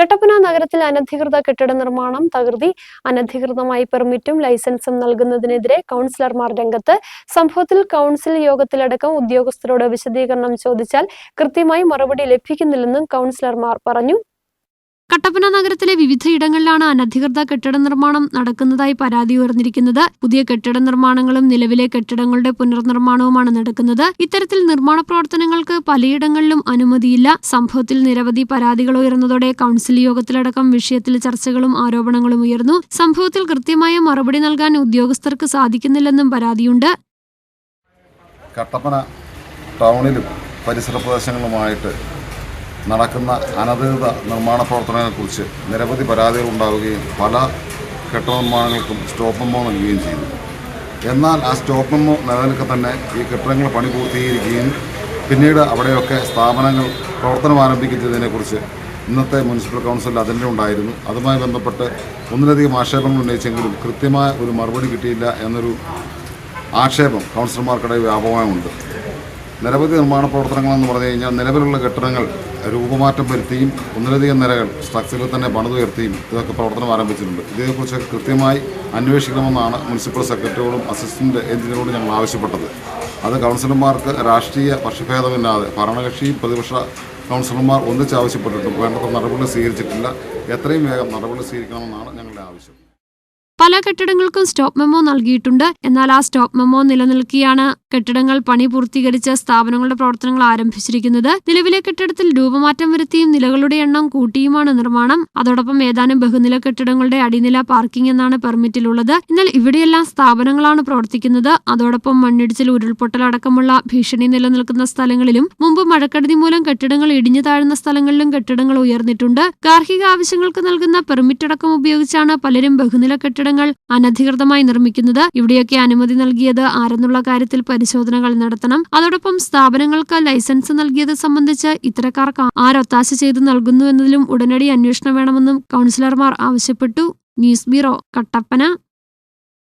കട്ടപ്പന നഗരത്തിൽ അനധികൃത കെട്ടിട നിർമ്മാണം തകൃതി അനധികൃതമായി പെർമിറ്റും ലൈസൻസും നൽകുന്നതിനെതിരെ കൗൺസിലർമാർ രംഗത്ത് സംഭവത്തിൽ കൗൺസിൽ യോഗത്തിലടക്കം ഉദ്യോഗസ്ഥരോട് വിശദീകരണം ചോദിച്ചാൽ കൃത്യമായി മറുപടി ലഭിക്കുന്നില്ലെന്നും കൗൺസിലർമാർ പറഞ്ഞു. കട്ടപ്പന നഗരത്തിലെ വിവിധയിടങ്ങളിലാണ് അനധികൃത കെട്ടിട നിർമ്മാണം നടക്കുന്നതായി പരാതി ഉയർന്നിരിക്കുന്നത്. പുതിയ കെട്ടിട നിർമ്മാണങ്ങളും നിലവിലെ കെട്ടിടങ്ങളുടെ പുനർനിർമ്മാണവുമാണ് നടക്കുന്നത്. ഇത്തരത്തിൽ നിർമ്മാണ പ്രവർത്തനങ്ങൾക്ക് പലയിടങ്ങളിലും അനുമതിയില്ല. സംഭവത്തിൽ നിരവധി പരാതികൾ ഉയർന്നതോടെ കൌൺസിൽ യോഗത്തിലടക്കം വിഷയത്തിൽ ചർച്ചകളും ആരോപണങ്ങളും ഉയർന്നു. സംഭവത്തിൽ കൃത്യമായ മറുപടി നൽകാൻ ഉദ്യോഗസ്ഥർക്ക് സാധിക്കുന്നില്ലെന്നും പരാതിയുണ്ട്. കട്ടപ്പന ടൗണിലും പരിസര പ്രദേശങ്ങളുമായിട്ട് നടക്കുന്ന അനധികൃത നിർമ്മാണ പ്രവർത്തനങ്ങളെക്കുറിച്ച് നിരവധി പരാതികൾ ഉണ്ടാവുകയും പല കെട്ടിട നിർമ്മാണങ്ങൾക്കും സ്റ്റോപ്പ് മെമ്മോ നൽകുകയും ചെയ്തു. എന്നാൽ ആ സ്റ്റോപ്പ് മെമ്മോ നിലനിൽക്കെ തന്നെ ഈ കെട്ടിടങ്ങൾ പണി പൂർത്തീകരിക്കുകയും പിന്നീട് അവിടെയൊക്കെ സ്ഥാപനങ്ങൾ പ്രവർത്തനം ആരംഭിക്കുന്നതിനെക്കുറിച്ച് ഇന്നത്തെ മുനിസിപ്പൽ കൗൺസിലിൽ അതിന്റെ ഉണ്ടായിരുന്നു. അതുമായി ബന്ധപ്പെട്ട് ഒന്നിലധികം ആക്ഷേപങ്ങൾ ഉന്നയിച്ചെങ്കിലും കൃത്യമായ ഒരു മറുപടി കിട്ടിയില്ല എന്നൊരു ആക്ഷേപം കൗൺസിലർമാർക്കിടയിൽ വ്യാപകമായുണ്ട്. നിരവധി നിർമ്മാണ പ്രവർത്തനങ്ങളെന്ന് പറഞ്ഞു കഴിഞ്ഞാൽ നിലവിലുള്ള കെട്ടിടങ്ങൾ രൂപമാറ്റം വരുത്തിയും ഒന്നിലധികം നിലകൾ സ്ട്രക്ചറിൽ തന്നെ പണിതുയർത്തിയും ഇതൊക്കെ പ്രവർത്തനം ആരംഭിച്ചിട്ടുണ്ട്. ഇതേക്കുറിച്ച് കൃത്യമായി അന്വേഷിക്കണമെന്നാണ് മുനിസിപ്പൽ സെക്രട്ടറിയോടും അസിസ്റ്റന്റ് എഞ്ചിനീയറോടും ഞങ്ങൾ ആവശ്യപ്പെട്ടത്. അത് കൗൺസിലർമാർക്ക് രാഷ്ട്രീയ പക്ഷഭേദമില്ലാതെ ഭരണകക്ഷിയും പ്രതിപക്ഷ കൗൺസിലർമാർ ഒന്നിച്ച് ആവശ്യപ്പെട്ടിട്ടും വേണ്ടത്ര നടപടി സ്വീകരിച്ചിട്ടില്ല. എത്രയും വേഗം നടപടി സ്വീകരിക്കണമെന്നാണ് ഞങ്ങളുടെ ആവശ്യം. പല കെട്ടിടങ്ങൾക്കും സ്റ്റോപ്പ് മെമ്മോ നൽകിയിട്ടുണ്ട്. എന്നാൽ ആ സ്റ്റോപ്പ് മെമ്മോ നിലനിൽക്കിയാണ് കെട്ടിടങ്ങൾ പണി പൂർത്തീകരിച്ച സ്ഥാപനങ്ങളുടെ പ്രവർത്തനങ്ങൾ ആരംഭിച്ചിരിക്കുന്നത്. നിലവിലെ കെട്ടിടത്തിൽ രൂപമാറ്റം വരുത്തിയും നിലകളുടെ എണ്ണം കൂട്ടിയുമാണ് നിർമ്മാണം. അതോടൊപ്പം ഏതാനും ബഹുനില കെട്ടിടങ്ങളുടെ അടിനില പാർക്കിംഗ് എന്നാണ് പെർമിറ്റിലുള്ളത്. എന്നാൽ ഇവിടെയെല്ലാം സ്ഥാപനങ്ങളാണ് പ്രവർത്തിക്കുന്നത്. അതോടൊപ്പം മണ്ണിടിച്ചിൽ ഉരുൾപൊട്ടൽ അടക്കമുള്ള ഭീഷണി നിലനിൽക്കുന്ന സ്ഥലങ്ങളിലും മുമ്പ് മഴക്കെടുതി മൂലം കെട്ടിടങ്ങൾ ഇടിഞ്ഞു താഴ്ന്ന സ്ഥലങ്ങളിലും കെട്ടിടങ്ങൾ ഉയർന്നിട്ടുണ്ട്. ഗാർഹിക ആവശ്യങ്ങൾക്ക് നൽകുന്ന പെർമിറ്റ് അടക്കം ഉപയോഗിച്ചാണ് പലരും ബഹുനില കെട്ടിടങ്ങൾ അനധികൃതമായി നിർമ്മിക്കുന്നത് ഇവിടെയൊക്കെ അനുമതി നൽകിയത് ആരെന്നുള്ള കാര്യത്തിൽ പരിശോധനകൾ നടത്തണം. അതോടൊപ്പം സ്ഥാപനങ്ങൾക്ക് ലൈസൻസ് നൽകിയത് സംബന്ധിച്ച് ഇത്തരക്കാർക്ക് ആരൊത്താശ ചെയ്ത് നൽകുന്നു എന്നതിലും ഉടനടി അന്വേഷണം വേണമെന്നും കൗൺസിലർമാർ ആവശ്യപ്പെട്ടു. News bureau Kattappana.